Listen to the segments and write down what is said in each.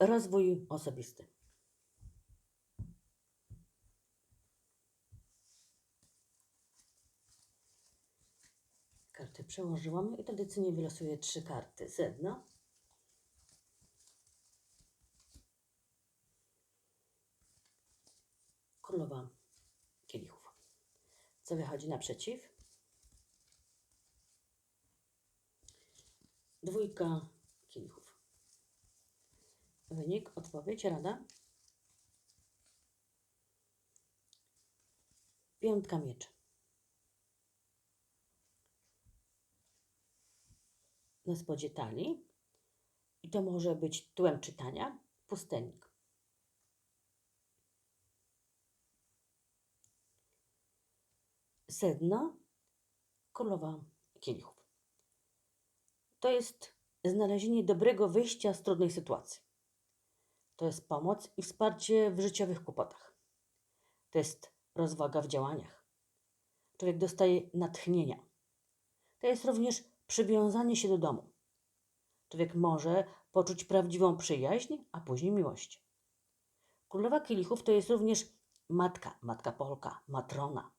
rozwój osobisty. Karty przełożyłam i tradycyjnie wylosuję trzy karty z dna. Królowa kielichów. Co wychodzi naprzeciw? Dwójka. Wynik, odpowiedź, rada. Piątka mieczy. Na spodzie talii. I to może być tyłem czytania. Pustelnik. Sedno. Królowa kielichów. To jest znalezienie dobrego wyjścia z trudnej sytuacji. To jest pomoc i wsparcie w życiowych kłopotach. To jest rozwaga w działaniach. Człowiek dostaje natchnienia. To jest również przywiązanie się do domu. Człowiek może poczuć prawdziwą przyjaźń, a później miłość. Królowa kielichów to jest również matka, matka Polka, matrona.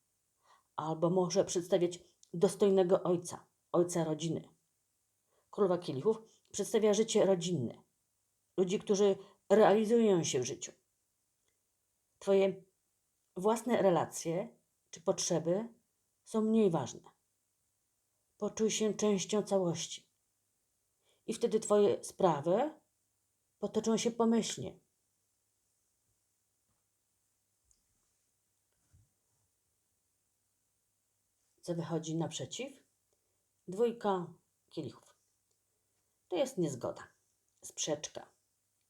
Albo może przedstawiać dostojnego ojca, ojca rodziny. Królowa kielichów przedstawia życie rodzinne. Ludzi, którzy realizują się w życiu. Twoje własne relacje czy potrzeby są mniej ważne. Poczuj się częścią całości. I wtedy Twoje sprawy potoczą się pomyślnie. Co wychodzi naprzeciw? Dwójka kielichów. To jest niezgoda, sprzeczka,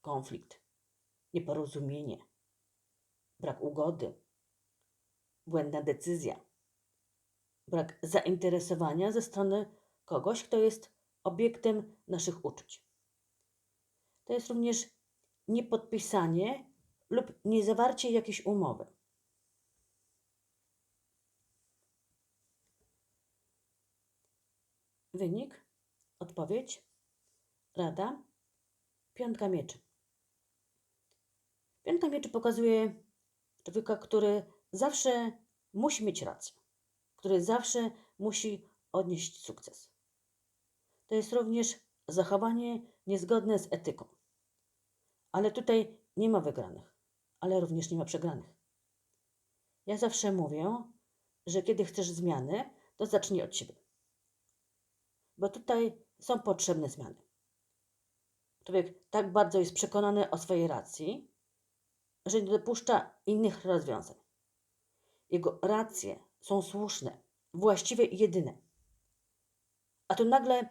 konflikt, nieporozumienie, brak ugody, błędna decyzja, brak zainteresowania ze strony kogoś, kto jest obiektem naszych uczuć. To jest również niepodpisanie lub niezawarcie jakiejś umowy. Wynik, odpowiedź, rada, piątka mieczy. Piątka mieczy pokazuje człowieka, który zawsze musi mieć rację, który zawsze musi odnieść sukces. To jest również zachowanie niezgodne z etyką. Ale tutaj nie ma wygranych, ale również nie ma przegranych. Ja zawsze mówię, że kiedy chcesz zmiany, to zacznij od siebie. Bo tutaj są potrzebne zmiany. Człowiek tak bardzo jest przekonany o swojej racji, że nie dopuszcza innych rozwiązań. Jego racje są słuszne, właściwe i jedyne. A tu nagle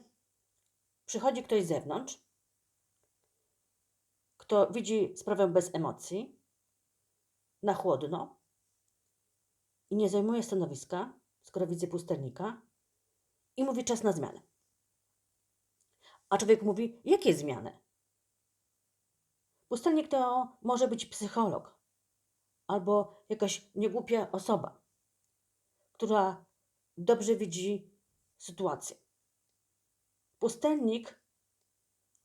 przychodzi ktoś z zewnątrz, kto widzi sprawę bez emocji, na chłodno i nie zajmuje stanowiska, skoro widzi pustelnika, i mówi czas na zmianę. A człowiek mówi, jakie zmiany? Pustelnik to może być psycholog albo jakaś niegłupia osoba, która dobrze widzi sytuację. Pustelnik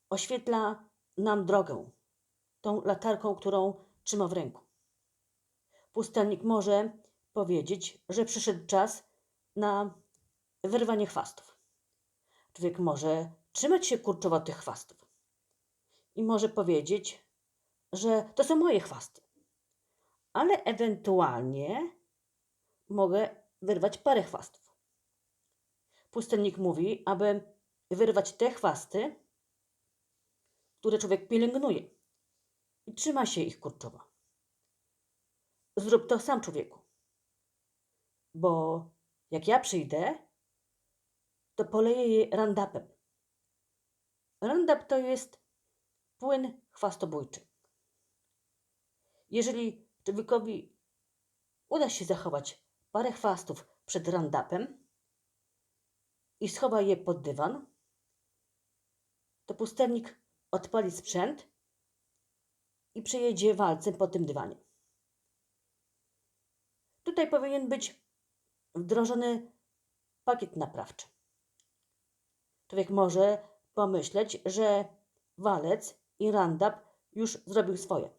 oświetla nam drogę tą latarką, którą trzyma w ręku. Pustelnik może powiedzieć, że przyszedł czas na wyrwanie chwastów. Człowiek może trzymać się kurczowo tych chwastów i może powiedzieć, że to są moje chwasty, ale ewentualnie mogę wyrwać parę chwastów. Pustelnik mówi, aby wyrwać te chwasty, które człowiek pielęgnuje i trzyma się ich kurczowo. Zrób to sam człowieku, bo jak ja przyjdę, to poleję je randapem. Randap to jest płyn chwastobójczy. Jeżeli człowiekowi uda się zachować parę chwastów przed randapem i schowa je pod dywan, to pustelnik odpali sprzęt i przejedzie walcem po tym dywanie. Tutaj powinien być wdrożony pakiet naprawczy. Człowiek może pomyśleć, że walec i randap już zrobił swoje.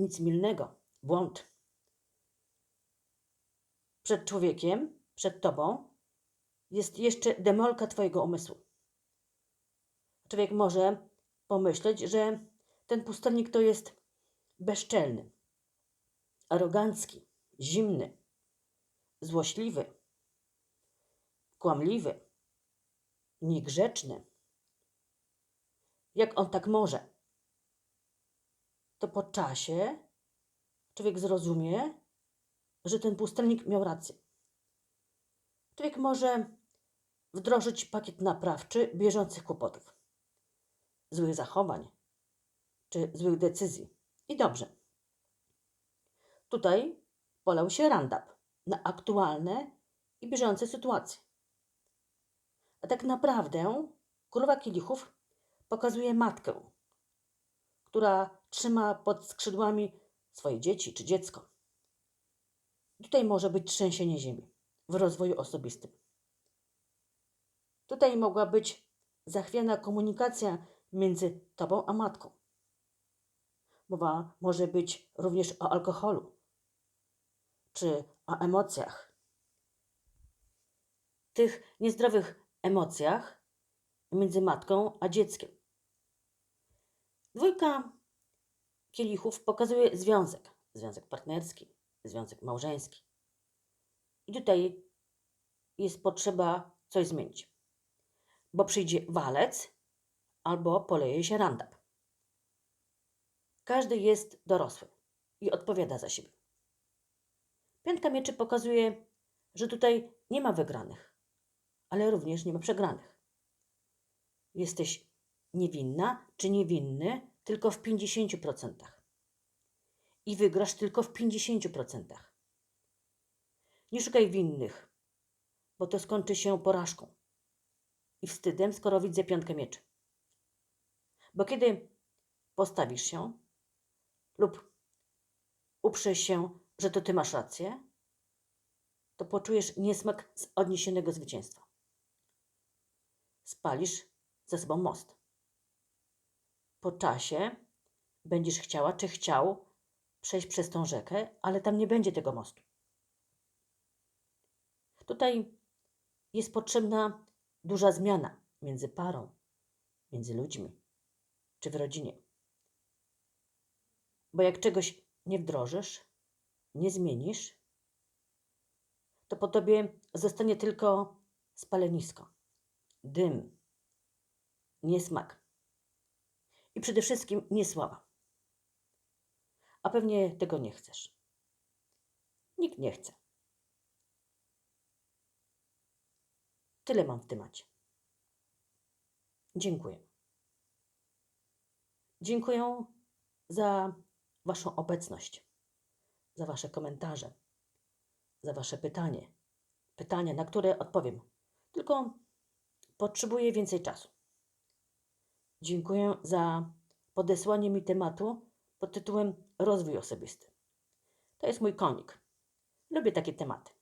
Nic milnego, błąd. Przed człowiekiem, przed tobą jest jeszcze demolka twojego umysłu. Człowiek może pomyśleć, że ten pustelnik to jest bezczelny, arogancki, zimny, złośliwy, kłamliwy, niegrzeczny. Jak on tak może? To po czasie człowiek zrozumie, że ten pustelnik miał rację. Człowiek może wdrożyć pakiet naprawczy bieżących kłopotów, złych zachowań czy złych decyzji. I dobrze. Tutaj polał się randap na aktualne i bieżące sytuacje. A tak naprawdę królowa kielichów pokazuje matkę, która trzyma pod skrzydłami swoje dzieci czy dziecko. Tutaj może być trzęsienie ziemi w rozwoju osobistym. Tutaj mogła być zachwiana komunikacja między tobą a matką. Mowa może być również o alkoholu czy o emocjach. Tych niezdrowych emocjach między matką a dzieckiem. Dwójka kielichów pokazuje związek, związek partnerski, związek małżeński. I tutaj jest potrzeba coś zmienić, bo przyjdzie walec albo poleje się randap. Każdy jest dorosły i odpowiada za siebie. Piątka mieczy pokazuje, że tutaj nie ma wygranych, ale również nie ma przegranych. Jesteś niewinna czy niewinny tylko w 50%. I wygrasz tylko w 50%. Nie szukaj winnych, bo to skończy się porażką i wstydem, skoro widzę piątkę mieczy. Bo kiedy postawisz się lub uprzesz się, że to ty masz rację, to poczujesz niesmak z odniesionego zwycięstwa. Spalisz ze sobą most. Po czasie będziesz chciała czy chciał przejść przez tą rzekę, ale tam nie będzie tego mostu. Tutaj jest potrzebna duża zmiana między parą, między ludźmi czy w rodzinie. Bo jak czegoś nie wdrożysz, nie zmienisz, to po tobie zostanie tylko spalenisko, dym, niesmak i przede wszystkim niesława. A pewnie tego nie chcesz. Nikt nie chce. Tyle mam w temacie. Dziękuję. Dziękuję za Waszą obecność, za Wasze komentarze, za Wasze pytanie. Pytania, na które odpowiem. Tylko potrzebuję więcej czasu. Dziękuję za podesłanie mi tematu pod tytułem Rozwój osobisty. To jest mój konik. Lubię takie tematy.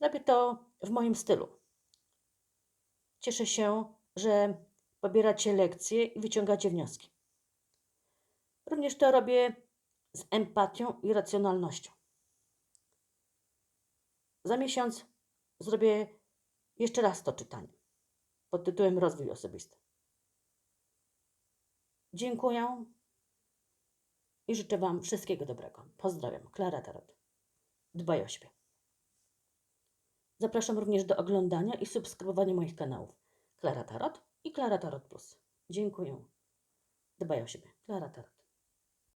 Robię to w moim stylu. Cieszę się, że pobieracie lekcje i wyciągacie wnioski. Również to robię z empatią i racjonalnością. Za miesiąc zrobię jeszcze raz to czytanie pod tytułem Rozwój osobisty. Dziękuję i życzę Wam wszystkiego dobrego. Pozdrawiam. Klara Tarot. Dbaj o siebie. Zapraszam również do oglądania i subskrybowania moich kanałów Klara Tarot i Klara Tarot Plus. Dziękuję. Dbaj o siebie. Klara Tarot.